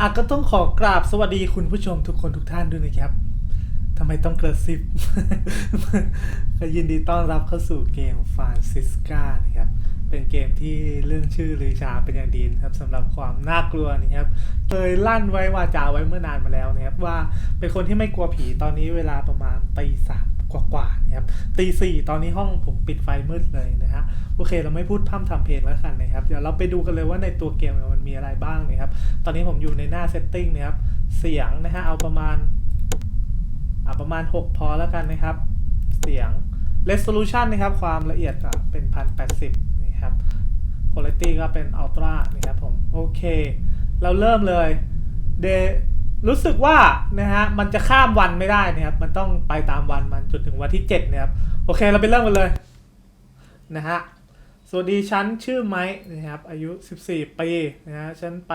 อะก็ต้องขอกราบสวัสดีคุณผู้ชมทุกคนทุกท่านด้วยนะครับทำไมต้องกระซิบ ก็ยินดีต้อนรับเข้าสู่เกมฟานซิสกานะครับ เป็นเกมที่เรื่องชื่อลือชาเป็นอย่างดีนะครับสำหรับความน่ากลัวนะครับเคยลั่นไว้วาจาไว้เมื่อนานมาแล้วนะครับว่าเป็นคนที่ไม่กลัวผีตอนนี้เวลาประมาณตีสาม กว่าๆนะครับตีสี่ตอนนี้ห้องผมปิดไฟมืดเลยนะฮะโอเค เราไม่พูดพร่ำทำเพลงแล้วกันนะครับ เดี๋ยวเราไปดูกันเลยว่าในตัวเกมมันมีอะไรบ้างนะครับ ตอนนี้ผมอยู่ในหน้าเซตติ้งนะครับ เสียงนะฮะเอาประมาณอะประมาณ 6 พอแล้วกันนะครับ เสียง resolution นะครับ ความละเอียดเป็น 1080นะครับ quality ก็เป็น ultra นะครับผม โอเค เราเริ่มเลยเด รู้สึกว่านะฮะมันจะข้ามวันไม่ได้นะครับมันต้องไปตามวันมันจนถึงวันที่7นะครับโอเคเราไปเริ่มกันเลยนะฮะสวัสดีฉันชื่อไม้นะครับอายุ 14 ปีนะฮะฉันไป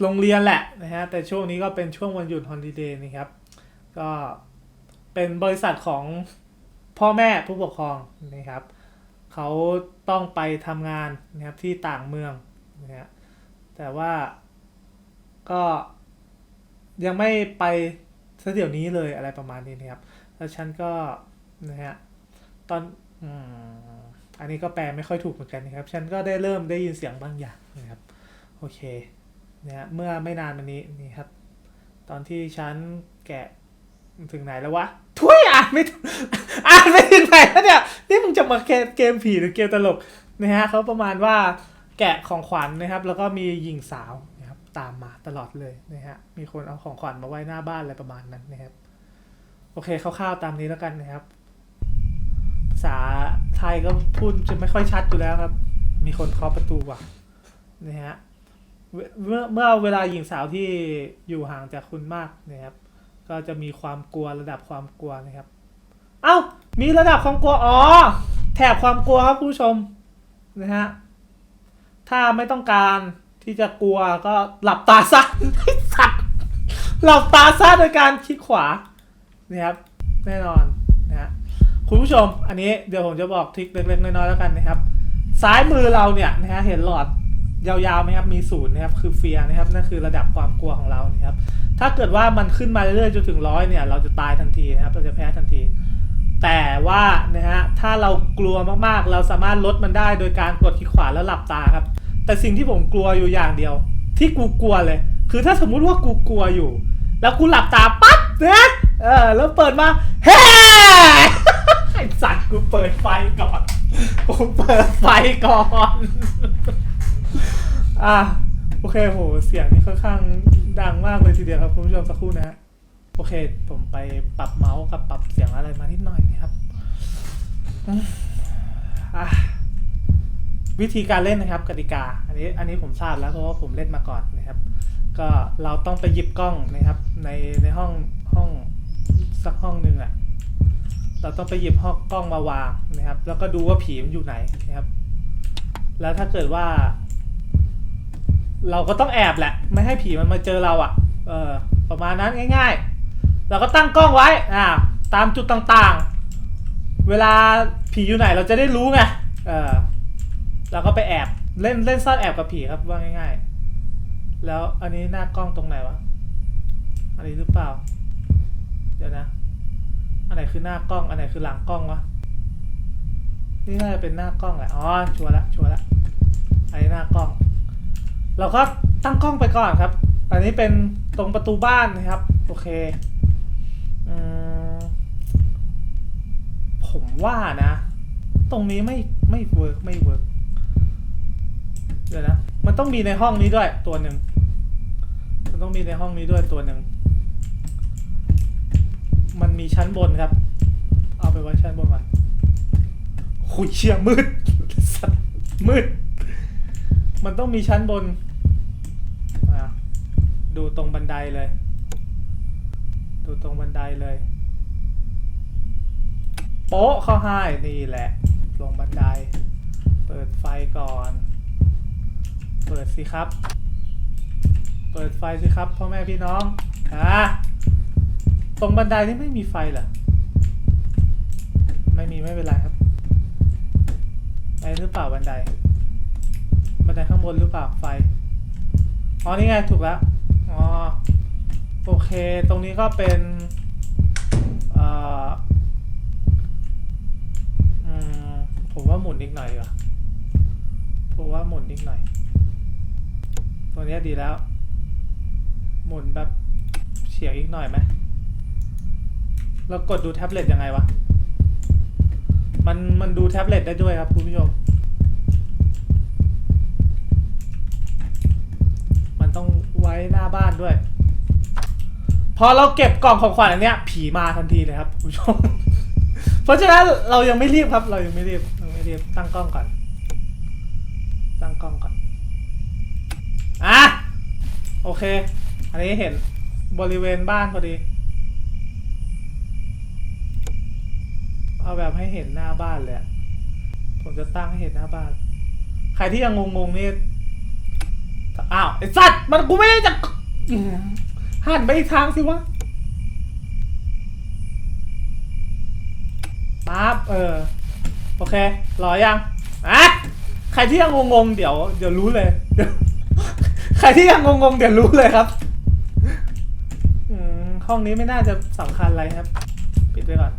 โรงเรียนแหละนะฮะแต่ช่วงนี้ก็เป็นช่วงวันหยุดฮอลิเดย์นะครับก็เป็นบริษัทของพ่อแม่ผู้ปกครองนะครับเขาต้องไปทำงานนะครับที่ต่างเมืองนะฮะแต่ว่าก็ ยังไม่ไปซะเดี๋ยวนี้เลยอะไรประมาณนี้นะครับ แล้วฉันก็นะฮะตอนอืมอันนี้ก็แปลไม่ค่อยถูกเหมือนกันนะครับ ฉันก็ได้เริ่มได้ยินเสียงบางอย่างนะครับ โอเคนะฮะเมื่อไม่นานมานี้นี่ครับ ตอนที่ฉันแกะถึงไหนแล้ววะทุยอ่านไม่อ่านไม่ถึงไหนแล้วเนี่ยนี่มึงจะมาเกมเกมผีหรือเกมตลกนะฮะเขาประมาณว่าแกะของขวัญนะครับ แล้วก็มีหญิงสาว ตามมาตลอดเลยนะฮะ มีคนเอาของขวัญมาไว้หน้าบ้านอะไรประมาณนั้นนะครับ โอเคคร่าวๆตามนี้แล้วกันนะครับ ภาษาไทยก็พูดจะไม่ค่อยชัดอยู่แล้วครับ มีคนเคาะประตูว่ะนะฮะ เมื่อเมื่อเมื่อเวลาหญิงสาวที่อยู่ห่างจากคุณมากนะครับ ก็จะมีความกลัวระดับความกลัวนะครับ เอ้า มีระดับความกลัว อ๋อ แถบความกลัวครับผู้ชมนะฮะ ถ้าไม่ต้องการ ที่จะกลัวก็หลับตาซะไอ้สัตว์หลับตาซะโดยการคลิกขวานะครับแน่นอนนะฮะคุณผู้ชมอันนี้เดี๋ยวผมจะบอกทริคเล็กๆน้อยๆแล้วกันนะครับ ซ้ายมือเราเนี่ยนะฮะเห็นหลอดยาวๆไหมครับมีศูนย์นะครับคือเฟียนะครับนั่นคือระดับความกลัวของเรานะครับถ้าเกิดว่ามันขึ้นมาเรื่อยๆจนถึงร้อยเนี่ยเราจะตายทันทีนะครับเราจะแพ้ทันที แต่ว่านะฮะถ้าเรากลัวมากๆ เราสามารถลดมันได้โดยการกดคลิกขวาแล้วหลับตาครับ แต่สิ่งที่ผมกลัวอยู่อย่างเดียว ที่กูกลัวเลย คือถ้าสมมุติว่ากูกลัวอยู่ แล้วกูหลับตาปั๊บนะเออแล้วเปิดมาเฮ้ไอสัตว์กูเปิดไฟก่อนกูเปิดไฟก่อนอะโอเคโหเสียงนี่ค่อนข้างดังมากเลยทีเดียวครับคุณผู้ชมสักครู่นะฮะโอเค ผมไปปรับเมาส์กับปรับเสียงอะไรมานิดหน่อยนะครับอืมอะ วิธีการเล่นนะครับกติกา อันนี้อันนี้ผมทราบแล้วเพราะว่าผมเล่นมาก่อนนะครับ ก็เราต้องไปหยิบกล้องนะครับ ในในห้องห้องสักห้องหนึ่งอะเราต้องไปหยิบห้องกล้องมาวางนะครับ แล้วก็ดูว่าผีมันอยู่ไหนนะครับ แล้วถ้าเกิดว่า เราก็ต้องแอบแหละ ไม่ให้ผีมันมาเจอเราอะ่ะ เออประมาณนั้นง่าย ๆ เราก็ตั้งกล้องไว้อ่าตามจุดต่างๆ เวลาผีอยู่ไหนเราจะได้รู้ไงเออ เราก็ไปแอบเล่นเล่นซ่อนแอบกับผีครับว่าง่ายๆ แล้วอันนี้หน้ากล้องตรงไหนวะ อันนี้หรือเปล่า เดี๋ยวนะ อันไหนคือหน้ากล้อง อันไหนคือหลังกล้องวะ นี่น่าจะเป็นหน้ากล้องแหละ อ๋อ ชัวร์ละ ชัวร์ละ อันนี้หน้ากล้อง เราก็ตั้งกล้องไปก่อนครับ อันนี้เป็นตรงประตูบ้านนะครับ โอเค อืม ผมว่านะ ตรงนี้ไม่ไม่เวิร์กไม่เวิร์ก ดี๋ยวนะ มันต้องมีในห้องนี้ด้วยตัวหนึ่ง มันต้องมีในห้องนี้ด้วยตัวหนึ่ง มันมีชั้นบนครับ เอาไปไว้ชั้นบนก่อนหุยเชี่ยมืด มืด มันต้องมีชั้นบน ดูตรงบันไดเลย ดูตรงบันไดเลย โป๊ะเข้าให้นี่แหละ ลงบันได เปิดไฟก่อน ปิดสิครับ เปิดไฟสิครับพ่อแม่พี่น้องอะตรงบันไดนี่ไม่มีไฟเหรอ ไม่มีไม่เป็นไรครับไอ้หรือเปล่าบันได บันไดข้างบนหรือเปล่าไฟ อ๋อนี่ไงถูกแล้ว อ๋อโอเค ตรงนี้ก็เป็นอ่ออืมผมว่าหมุนอีกหน่อยดีกว่าผมว่าหมุนอีกหน่อย ตัวนี้ดีแล้ว หมุนแบบเฉียงอีกหน่อยไหมเรากดดูแท็บเล็ตยังไงวะ มันมันดูแท็บเล็ตได้ด้วยครับคุณผู้ชม มันต้องไว้หน้าบ้านด้วย พอเราเก็บกล่องของขวัญอันเนี้ย ผีมาทันทีเลยครับคุณผู้ชม เพราะฉะนั้นเรายังไม่รีบครับ เรายังไม่รีบยังไม่รีบตั้งกล้องก่อน ตั้งกล้องก่อน อะ โอเค อันนี้เห็นบริเวณบ้านพอดี เอาแบบให้เห็นหน้าบ้านเลยผมจะตั้งให้เห็นหน้าบ้าน ใครที่ยังงงๆนี่ อ้าว ไอ้สัตว์ มันกูไม่ได้จะหันไปอีกทางสิวะปั๊บเออ โอเค รอยังอะใครที่ยังงงๆ เดี๋ยว เดี๋ยวรู้เลยเดี๋ยว รที่ยังงงๆเดี๋ยวรู้เลยครับอืมห้องนี้ไม่น่าจะสำคัญอะไรครับ ปิดไปก่อน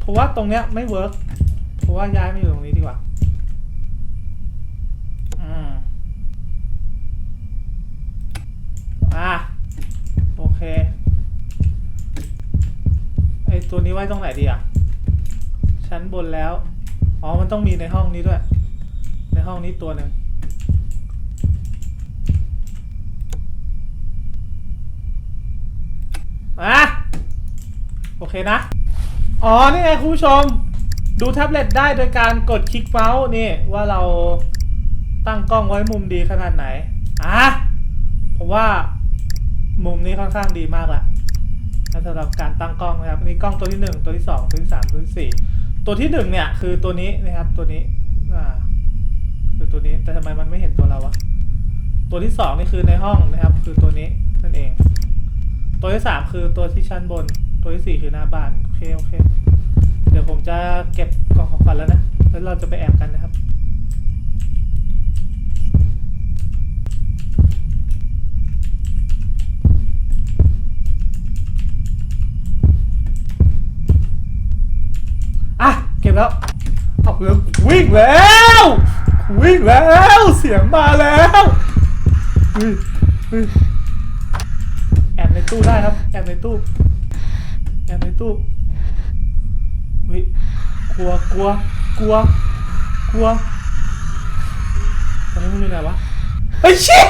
เพราะว่าตรงเนี้ยไม่เวิร์กเพราะว่าย้ายมาอยู่ตรงนี้ดีกว่าอืมอะโอเคไอตัวนี้ไว้ตรงไหนดีอะชั้นบนแล้ว อ๋อ มันต้องมีในห้องนี้ด้วย ในห้องนี้ตัวหนึ่ง อะโอเคนะ อ๋อ นี่ไงคุณผู้ชม ดูแท็บเล็ตได้โดยการกดคลิกเมาส์นี่ว่าเราตั้งกล้องไว้มุมดีขนาดไหน อะผมว่ามุมนี้ค่อนข้างดีมากละสำหรับการตั้งกล้องนะครับนนี้กล้องตัวที่หนึ่งตัวที่สองตัวที่สามตัวที่สี่ตัวที่หนึ่งเนี่ย คือตัวนี้นะครับตัวนี้อ่าคือตัวนี้แต่ทำไมมันไม่เห็นตัวเราวะตัวที่สองนี่คือในห้องนะครับ คือตัวนี้นั่นเอง ตัวที่สามคือตัวที่ชั้นบน ตัวที่สี่คือหน้าบ้าน โอเค โอเค เดี๋ยวผมจะเก็บกล่องของขวัญแล้วนะ แล้วเราจะไปแอบกันนะครับอะเก็บแล้วเอาแล้ววิ่งแล้ววิ่งแล้ว เสียงมาแล้วเฮ้ยเฮ้ยแอบใน ตู้ได้ครับ แอบในตู้ แอบในตู้เฮ้ยกลัว กลัว กลัว กลัว ตอนนี้มันอยู่ไหนวะเฮ้เชี่ย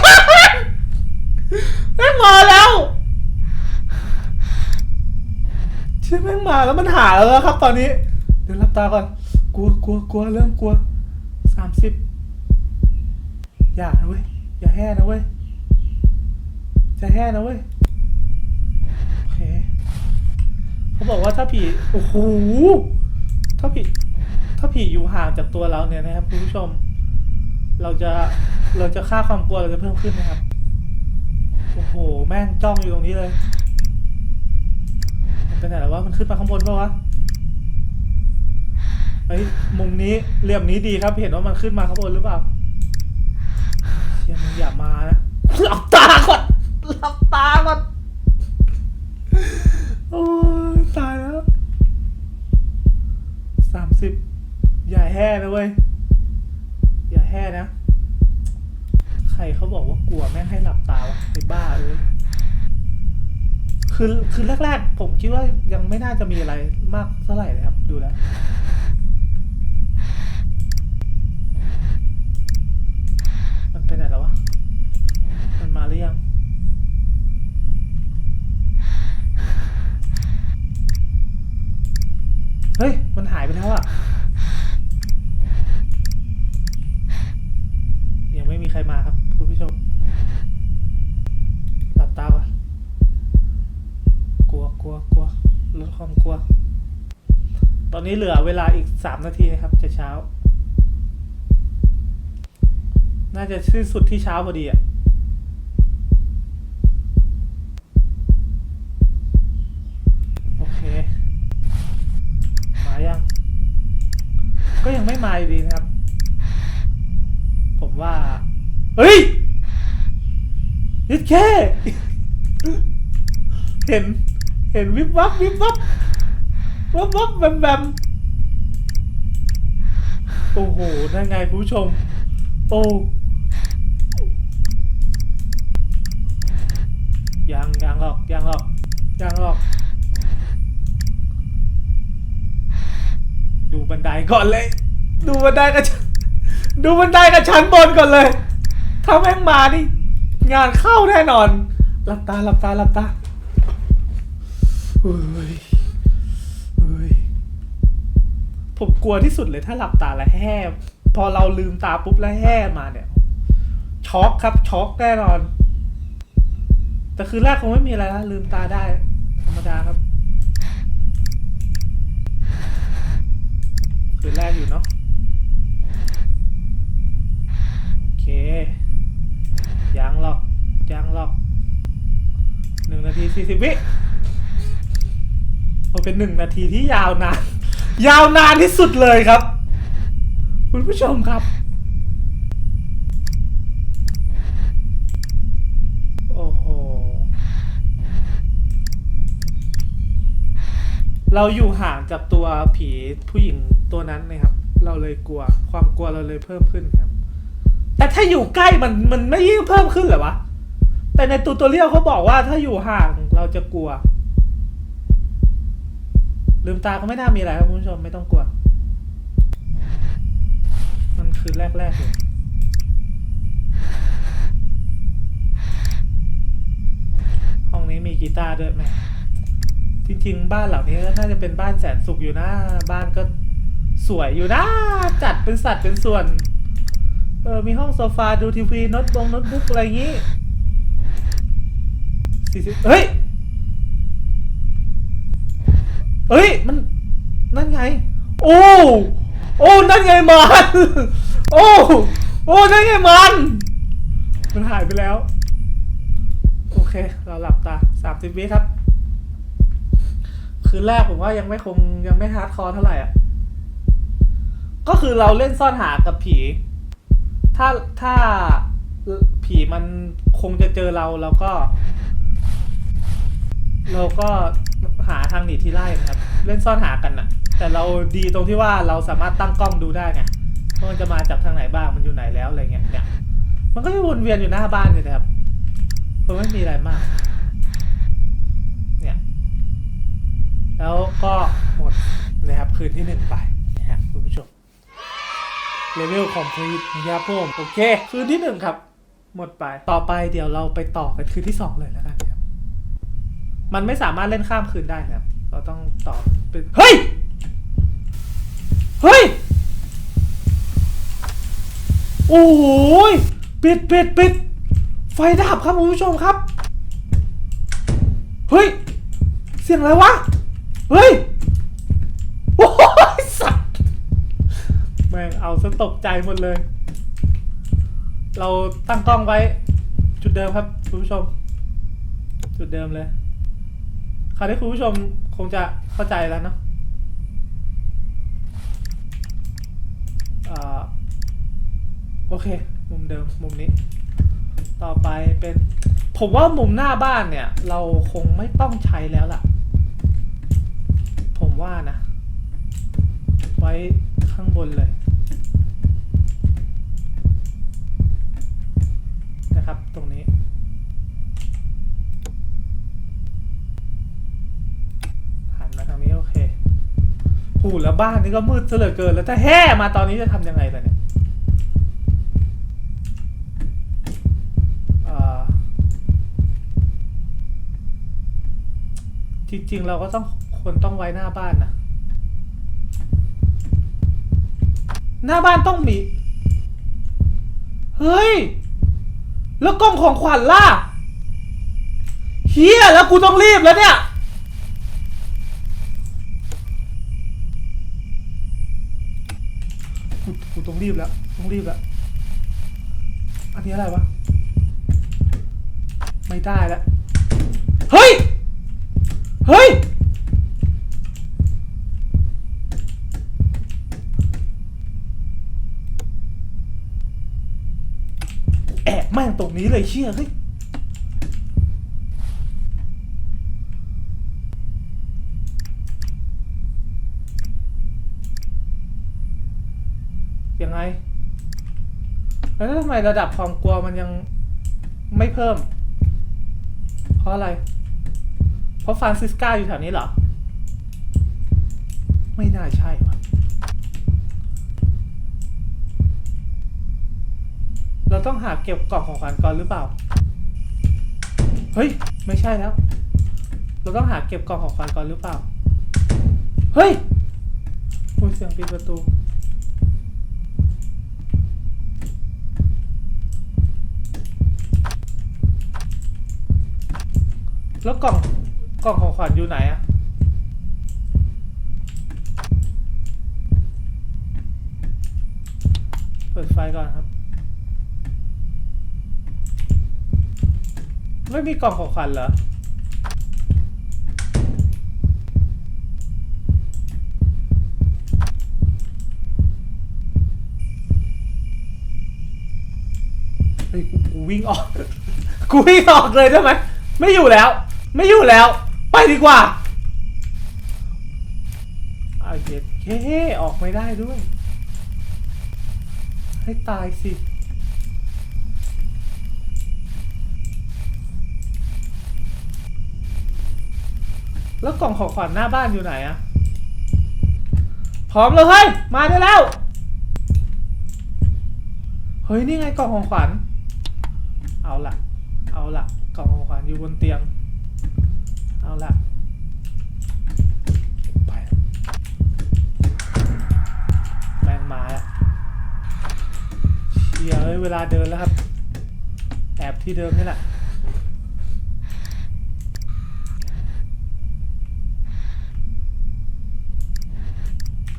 แม่งมาแล้วเชี่ยแม่งมาแล้วมันหาแล้วครับ ตอนนี้ เดี๋ยวรับตาก่อน กลัว กลัว กลัว เริ่มกลัวสามสิบอย่านะเว้ย อย่าแห่นะเว้ยจะแห่นะเว้ย โอเค เขาบอกว่าถ้าผีโอ้โหถ้าผีถ้าผีอยู่ห่างจากตัวเราเนี่ยนะครับคุณผู้ชม เราจะเราจะค่าความกลัวเราจะเพิ่มขึ้นนะครับโอ้โห แม่งจ้องอยู่ตรงนี้เลยมันไปไหนแล้ววะมันขึ้นมาข้างบนปะวะเฮ้ยมุมนี้เหลี่ยมนี้ดีครับเห็นว่ามันขึ้นมาข้างบนหรือเปล่าเชี่ยมึงอย่ามานะหลับตาก่อนหลับตาก่อนโอ้ย ตายแล้วสามสิบอย่าแห่นะเว้ย อย่าแห่นะ ใครเขาบอกว่ากลัวแม่งให้หลับตาวะไอ้บ้าเอ้ยคือคือแรกๆ ผมคิดว่ายังไม่น่าจะมีอะไรมากเท่าไหร่เลยครับ ดูแล้ว มันไปไหนแล้ววะ มันมาหรือยัง เฮ้ย มันหาย ไปแล้วอะยังไม่มีใครมาครับ คุณผู้ชม หลับตาก่อนกลัวกลัวกลัวลดความกลัว ตอนนี้เหลือเวลาอีกสามนาทีนะครับ จะเช้า น่าจะสิ้นสุดที่เช้าพอดีอะโอเค มายัง ก็ยังไม่มาอยู่ดีนะครับ ผมว่า เฮ้ยยิดแค่ เห็น เห็นวิบวับวิบวับวับวับแบมแบมโอ้โหนั่นไงคุณผู้ชม โอ้ยังยังหรอกยังหรอกยังหรอก ดูบันไดก่อนเลย ดูบันไดกับดูบันไดกับชั้นบนก่อนเลย ถ้าแม่งมานี่งานเข้าแน่นอน หลับตาหลับตาหลับตาเฮ้ยเฮ้ยผมกลัวที่สุดเลยถ้าหลับตาแล้วแห่พอเราลืมตาปุ๊บแล้วแห่มาเนี่ย ช็อกครับ ช็อกแน่นอน แต่คืนแรกคงไม่มีอะไรนะลืมตาได้ ธรรมดาครับ คืนแรกอยู่เนาะโอเค ยังหรอกยังหรอกหนึ่งนาที สี่สิบวิโอ้เป็นหนึ่งนาทีที่ยาวนาน ยาวนานที่สุดเลยครับ คุณผู้ชมครับ โอ้โห เราอยู่ห่างจากตัวผีผู้หญิงตัวนั้นนะครับ เราเลยกลัว ความกลัวเราเลยเพิ่มขึ้นครับ แต่ถ้าอยู่ใกล้มันมันไม่ยิ่งเพิ่มขึ้นเหรอวะ แต่ในตูตัวเรียวเขาบอกว่าถ้าอยู่ห่างเราจะกลัว ลืมตาก็ไม่น่ามีอะไรครับคุณผู้ชมไม่ต้องกลัว มันคืนแรกๆเลยห้องนี้มีกีตาร์ด้วยไหมจริงๆ บ้านเหล่านี้ก็น่าจะเป็นบ้านแสนสุขอยู่นะ บ้านก็สวยอยู่นะ จัดเป็นสัดเป็นส่วน เออ มีห้องโซฟาดูทีวีโน้ตบงโน้ตบุ๊กอะไรอย่างงี้ สี่สิบเฮ้ย เฮ้ย มัน นั่นไง โอ้ โอ้ นั่นไงมัน โอ้ โอ้ นั่นไงมัน มันหายไปแล้ว โอเค เราหลับตาสามสิบวิครับ คืนแรกผมว่ายังไม่คงยังไม่ฮาร์ดคอร์เท่าไหร่อะ ก็คือเราเล่นซ่อนหากับผี ถ้าถ้าผีมันคงจะเจอเราเราก็ เราก็หาทางหนีที่ไล่นะครับ เล่นซ่อนหากันน่ะแต่เราดีตรงที่ว่าเราสามารถตั้งกล้องดูได้ไงว่ามันจะมาจากทางไหนบ้างมันอยู่ไหนแล้วอะไรเงี้ยเนี่ยมันก็จะวนเวียนอยู่หน้าบ้านเลยนะครับมันไม่มีอะไรมาก เนี่ย แล้วก็หมดนะครับคืนที่หนึ่งไปนะครับคุณผู้ชมเลเวลคอมพลีทนะครับผมโอเค คืนที่หนึ่งครับ หมดไปต่อไปเดี๋ยวเราไปต่อกันคืนที่สองเลยแล้วกัน มันไม่สามารถเล่นข้ามคืนได้นะครับ เราต้องต่อเป็นเฮ้ย เฮ้ย โอ้โหยปิดปิดปิดไฟดับครับคุณผู้ชมครับ เฮ้ย เสียงอะไรวะ เฮ้ย โอ้ยสัตว์แม่งเอาซะตกใจหมดเลย เราตั้งกล้องไว้ จุดเดิมครับคุณผู้ชม จุดเดิมเลย คราวนี้คุณผู้ชมคงจะเข้าใจแล้วเนาะอ่าโอเค มุมเดิมมุมนี้ ต่อไปเป็น ผมว่ามุมหน้าบ้านเนี่ย เราคงไม่ต้องใช้แล้วล่ะ ผมว่านะ ไว้ข้างบนเลยนะครับตรงนี้ หันมาทางนี้โอเค หูแล้วบ้านนี่ก็มืดซะเหลือเกิน แล้วถ้าแห่มาตอนนี้จะทำยังไงล่ะเนี่ยจริงๆ เราก็ต้องคนต้องไว้หน้าบ้านนะ หน้าบ้านต้องมี เฮ้ย แล้วกล้องของขวัญล่ะเฮียแล้วกูต้องรีบแล้วเนี่ย กูกูต้อง รีบแล้วต้องรีบแล้ว อันนี้อะไรวะ ไม่ได้แล้วเฮ้ย เฮ้ย แอบแม่งตรงนี้เลยเชี่ยเฮ้ย แล้วทำไมระดับความกลัวมันยังไม่เพิ่ม เพราะอะไร เพราะฟานซิสกาอยู่แถวนี้เหรอ ไม่น่าใช่วะเราต้องหาเก็บกล่องของขวัญก่อนหรือเปล่า เฮ้ย ไม่ใช่แล้ว เราต้องหาเก็บกล่องของขวัญก่อนหรือเปล่า เฮ้ยอุ้ยเสียงปิดประตู แล้วกล่องกล่องของขวัญอยู่ไหนอะเปิดไฟก่อนครับ ไม่มีกล่องของขวัญเหรอเฮ้ยกูวิ่งออก กูวิ่งออกเลยได้ไหม ไม่อยู่แล้ว ไม่อยู่แล้ว ไปดีกว่าอาเย็ดเฮ้ออกไม่ได้ด้วย ให้ตายสิ แล้วกล่องของขวัญหน้าบ้านอยู่ไหนอะพร้อมเลยเฮ้ย มาได้แล้ว เฮ้ย นี่ไงกล่องของขวัญ เอาละเอาละกล่องของขวัญอยู่บนเตียง เอาละไปละแมงมาละเชียร์เอ้ยเวลาเดินแล้วครับ แอบที่เดิมนี่แหละ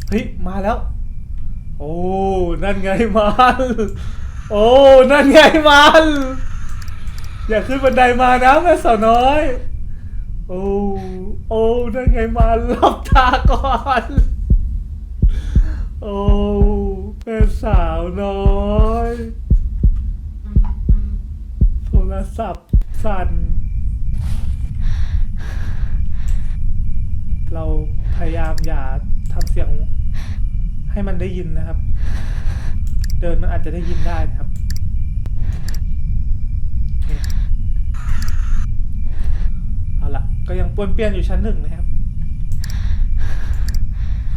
เฮ้ยมาแล้ว โอ้ นั่นไงมันโอ้ นั่นไงมัน อย่าขึ้นบันไดมานะแม่สาวน้อย โอ้โอ้นั่นไงมันหลับตาก่อน โอ้แม่สาวน้อยโทรศัพท์สั่น เราพยายามอย่าทำเสียงให้มันได้ยินนะครับ เดินมันอาจจะได้ยินได้นะครับโอเคเอาละ ก็ยังปวนเปี้ยนอยู่ชั้นหนึ่งนะครับ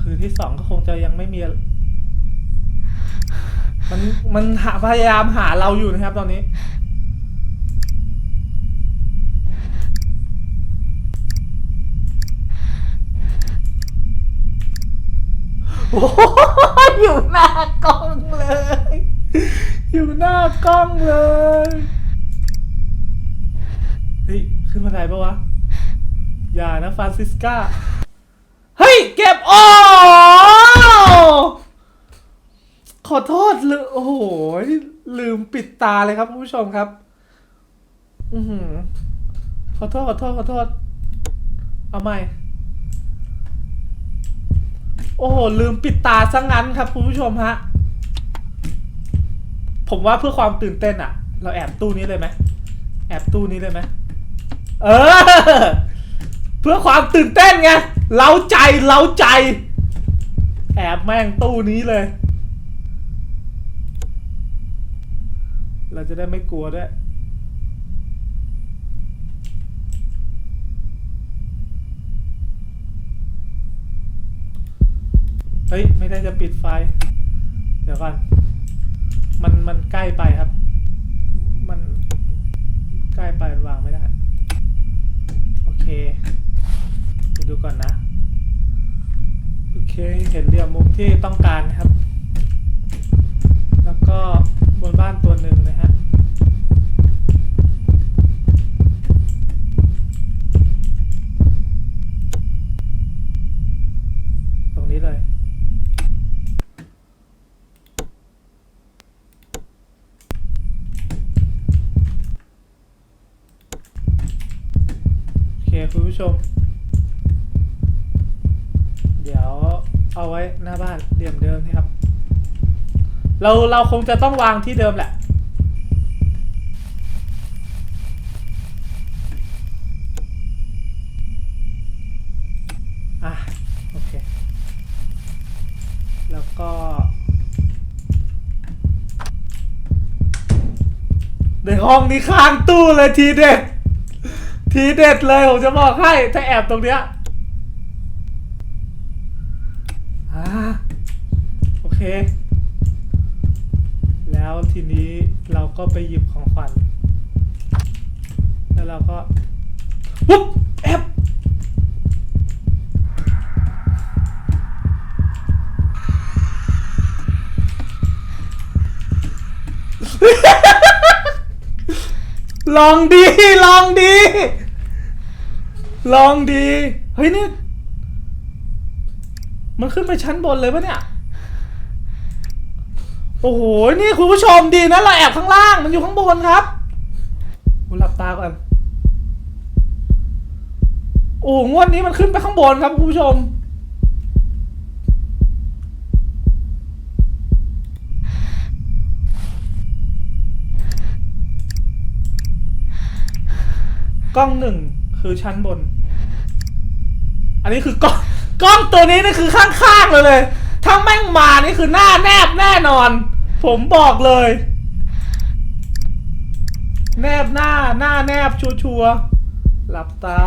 คือที่สองก็คงจะยังไม่มีอะไรมันมันหาพยายามหาเราอยู่นะครับ ตอนนี้ โอ้โหอยู่หน้ากล้องเลย อยู่หน้ากล้องเลย เฮ้ย ขึ้นมาไหนปะวะ อย่านะฟรานซิสกาเฮ้ย เก็บโอ้ขอโทษเลยโอ้โห ลืมปิดตาเลยครับผู้ชมครับ อือหือ ขอโทษ ขอโทษ ขอโทษ เอาใหม่ โอ้โห ลืมปิดตาซะงั้นครับคุณผู้ชมฮะ ผมว่าเพื่อความตื่นเต้นอะเราแอบตู้นี้เลยไหม แอบตู้นี้เลยไหม เออ เพื่อความตื่นเต้นไงเล้าใจเล้าใจ แอบแม่งตู้นี้เลย เราจะได้ไม่กลัวด้วยเฮ้ย ไม่ได้จะปิดไฟ เดี๋ยวก่อน มันมันใกล้ไปครับ มันใกล้ไปมันวางไม่ได้ โอเค ดูก่อนนะ โอเค เห็นเหลี่ยมมุมที่ต้องการนะครับ แล้วก็บนบ้านตัวหนึ่งนะฮะตรงนี้เลย โอเค คุณผู้ชม เดี๋ยวเอาไว้หน้าบ้านเหลี่ยมเดิมนะครับ เราเราคงจะต้องวางที่เดิมแหละ อะ โอเค แล้วก็ห้องนี้ข้างตู้เลยทีเด็ด ทีเด็ดเลย ผมจะบอกให้ ถ้าแอบตรงเนี้ยอ่าโอเค แล้วทีนี้เราก็ ไปหยิบของขวัญ แล้วเราก็ปุ๊บแอบลองดี ลองดี ลองดี เฮ้ยนี่ มันขึ้นไปชั้นบนเลยปะเนี่ย โอ้โห นี่คุณผู้ชมดีนะเราแอบข้างล่าง มันอยู่ข้างบนครับคุณหลับตาก่อน โอ้โหงวดนี้มันขึ้นไปข้างบนครับคุณผู้ชม กล้องหนึ่งคือชั้นบน อันนี้คือกล้องกล้องตัวนี้นี่คือข้างๆเลยเลย ถ้าแม่งมานี่คือหน้าแนบแน่นอน ผมบอกเลย แนบหน้าหน้าแนบชัวร์ๆหลับตา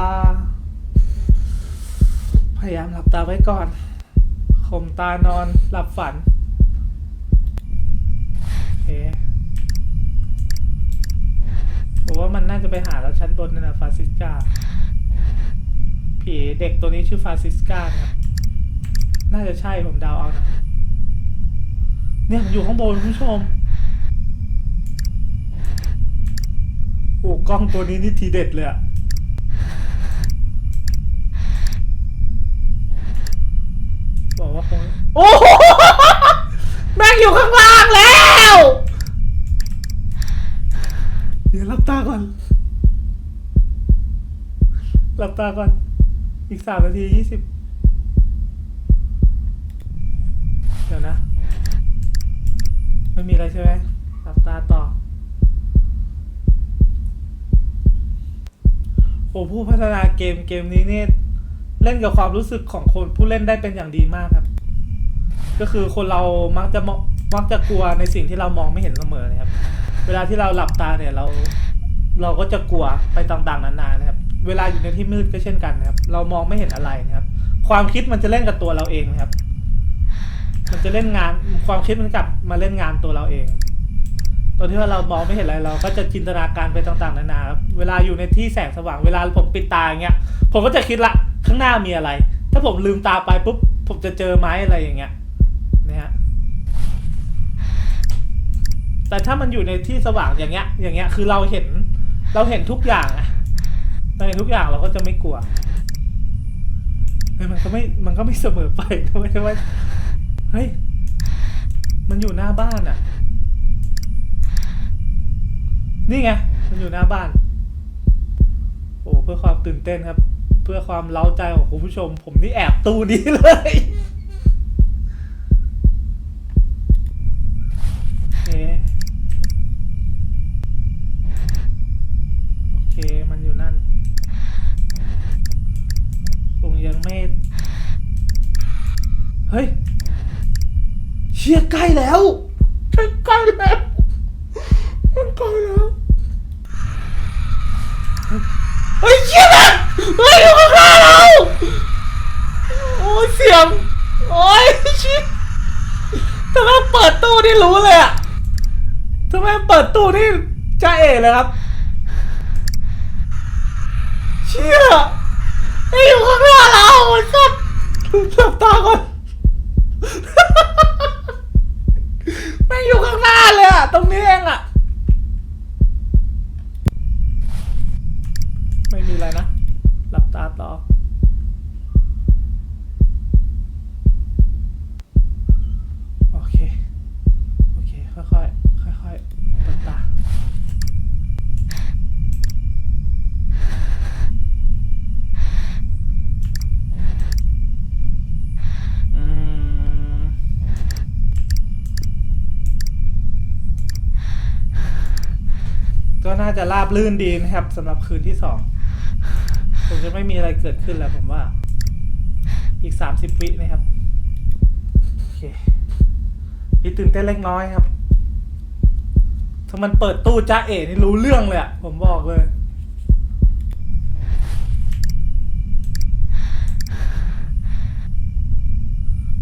พยายามหลับตาไว้ก่อนข่มตานอนหลับฝันโอเคผมว่ามันน่าจะไปหาเราชั้นบนนั่นนะฟาซิสกาผีเด็กตัวนี้ชื่อฟาซิสกาครับ น่าจะใช่ผมเดาเอานะ เนี่ยผมอยู่ข้างบนคุณผู้ชมโอ้กล้องตัวนี้นี่ทีเด็ดเลยอะบอกว่าคงโอ้โหแม่งอยู่ข้างล่างแล้วเดี๋ยวหลับตาก่อนหลับตาก่อน อีกสามนาทียี่สิบ เดี๋ยวนะ ไม่มีอะไรใช่ไหมหลับตาต่อ โอ้ ผู้พัฒนาเกมเกมนี้เนี่ยเล่นกับความรู้สึกของคนผู้เล่นได้เป็นอย่างดีมากครับ ก็คือคนเรามักจะมมักจะกลัวในสิ่งที่เรามองไม่เห็นเสมอนะครับ เวลาที่เราหลับตาเนี่ยเรา เราก็จะกลัวไปต่างๆนานานะครับ เวลาอยู่ในที่มืดก็เช่นกันนะครับ เรามองไม่เห็นอะไรนะครับ ความคิดมันจะเล่นกับตัวเราเองนะครับ มันจะเล่นงานความคิดมันกลับมาเล่นงานตัวเราเอง ตอนที่ว่าเรามองไม่เห็นอะไรเราก็จะจินตนาการไปต่างๆนานาครับเวลาอยู่ในที่แสงสว่างเวลาผมปิดตาอย่างเงี้ย ผมก็จะคิดละข้างหน้ามีอะไร ถ้าผมลืมตาไปปุ๊บผมจะเจอไม้อะไรอย่างเงี้ยนะฮะแต่ถ้ามันอยู่ในที่สว่างอย่างเงี้ย อย่างเงี้ยคือเราเห็น เราเห็นทุกอย่างอะเราเห็นทุกอย่างเราก็จะไม่กลัวเฮ้ยมันก็ไม่มันก็ไม่เสมอไปนะไม่ใช่ว่าเฮ้ยมันอยู่หน้าบ้านอะ นี่ไง มันอยู่หน้าบ้าน โอ้เพื่อความตื่นเต้นครับ เพื่อความเล้าใจของคุณผู้ชม ผมนี่แอบตู้นี้เลยโอเคโอเคมันอยู่นั่นคงยังไม่ เฮ้ย เชียใกล้แล้วใกล้ใกล้แล้ว มันใกล้แล้ว เฮ้ยเชี่ยแบบเฮ้ยอยู่ข้างหน้าเรา โอ้ยเสียง โอ้ยชิบถ้าแม่งเปิดตู้นี่รู้เลยอะถ้าแม่งเปิดตู้นี่จ้าเอ๋เลยครับ เชี่ยไอ้อยู่ข้างหน้าเราไอ้สัส หลับตาก่อนแม่งอยู่ข้างหน้าเลยอะตรงนี้เองอะไม่มีอะไรนะ หลับตาต่อ โอเค โอเค ค่อยๆ ค่อยๆเปิดตา อืม ก็น่าจะ ราบลื่นดีนะครับสำหรับคืนที่สองผมจะไม่มีอะไรเกิดขึ้นแล้วผมว่า อีกสามสิบวินะครับ โอเคมีตื่นเต้นเล็กน้อยครับ ถ้ามันเปิดตู้จ้าเอ๋นี่รู้เรื่องเลยอะผมบอกเลย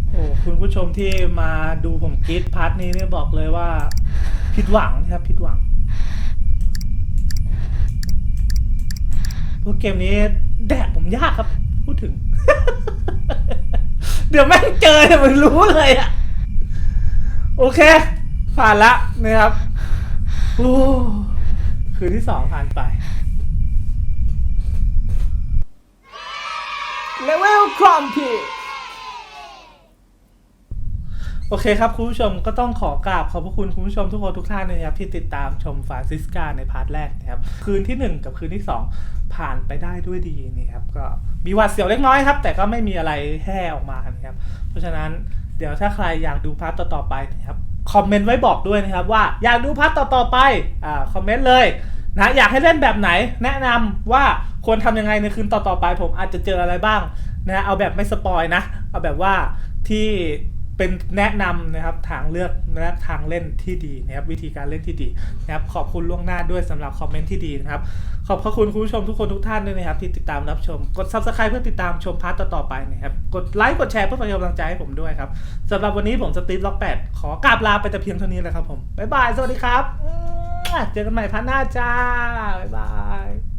โอ้คุณผู้ชมที่มาดูผมกรีดพาร์ทนี้เนี่ยบอกเลยว่า ผิดหวังนะครับ ผิดหวัง เพราะเกมนี้แดกผมยากครับ พูดถึง เดี๋ยวแม่งเจอเนี่ยมันรู้เลยอะโอเค ผ่านละนะครับโอ้คืนที่สองผ่านไปเลเวลครอมพี โอเคครับคุณผู้ชมก็ต้องขอกราบขอบพระคุณคุณผู้ชมทุกคนทุกท่านนะครับที่ติดตามชมฟาซิสกาในพาร์ทแรกนะครับคืนทีหนึ่1 กับคืนที่ 2 ผ่านไปได้ด้วยดีนะครับก็มีหวัดเสียวเล็กน้อยครับ แต่ก็ไม่มีอะไรแห่ออกมานะครับเพราะฉะนั้นเดี๋ยวถ้าใครอยากดูพาร์ทต่อๆไปนะครับคอมเมนต์ไว้บอกด้วยนะครับว่าอยากดูพาร์ทต่อๆไปอ่าคอมเมนต์เลยนะอยากให้เล่นแบบไหน แนะนำว่าควรทำยังไงในคืนต่อๆไป ผมอาจจะเจออะไรบ้างนะเอาแบบไม่สปอยนะเอาแบบว่าที่ เป็นแนะนำนะครับทางเลือกและทางเล่นที่ดีนะครับวิธีการเล่นที่ดีนะครับขอบคุณล่วงหน้าด้วยสำหรับคอมเมนต์ที่ดีนะครับขอบพระคุณคุณผู้ชมทุกคนทุกท่านด้วยนะครับที่ติดตามรับชมกด subscribe เพื่อติดตามชมพาร์ทต่อๆไปนะครับกดไลค์กดแชร์เพื่อเป็นกำลังใจให้ผมด้วยครับสำหรับวันนี้ผมสตีฟล็อกแปดขอกราบลาไปแต่เพียงเท่านี้แหละครับผมบ๊ายบายสวัสดีครับเจอกันใหม่พาร์ทหน้าจ้าบ๊ายบาย